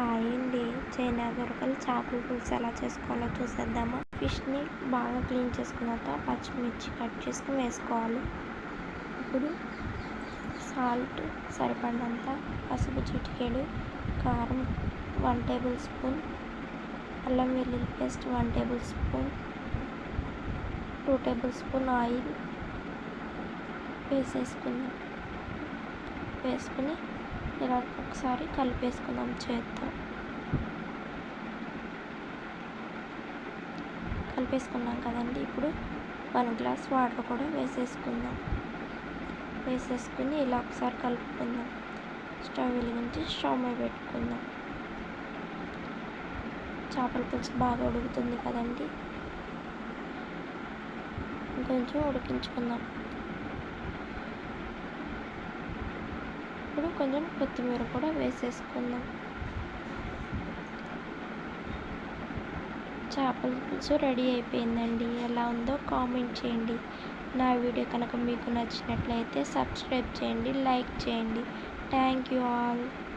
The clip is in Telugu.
అయింది చైనా దొరకలు చేపల పులుసు ఎలా చేసుకోవాలో చూసేద్దామా. ఫిష్ని బాగా క్లీన్ చేసుకున్నాక పచ్చిమిర్చి కట్ చేసుకుని వేసుకోవాలి. ఇప్పుడు సాల్ట్ సరిపడినంత పసుపు చిటికెడు కారం వన్ టేబుల్ స్పూన్ అల్లం వెల్లుల్లి paste one tablespoon two tablespoon oil వేసేసుకుందాం. వేసుకుని ఇలా ఒకసారి కలిపేసుకుందాం చేత్తో. కలిపేసుకున్నాం కదండి. ఇప్పుడు వన్ గ్లాస్ వాటర్ కూడా వేసేసుకుందాం. వేసేసుకుని ఇలా ఒకసారి కలుపుకుందాం. స్టవ్ వెలిగించి స్టవ్ మీద పెట్టుకుందాం. చేపల పులుసు బాగా ఉడుకుతుంది కదండి. కొంచెం ఉడికించుకుందాం. ఇప్పుడు కొంచెం కొత్తిమీర కూడా వేసేసుకుందాం. చేపల పులుసు రెడీ అయిపోయిందండి. ఎలా ఉందో కామెంట్ చేయండి. నా వీడియో కనుక మీకు నచ్చినట్లయితే సబ్స్క్రైబ్ చేయండి లైక్ చేయండి. Thank you all.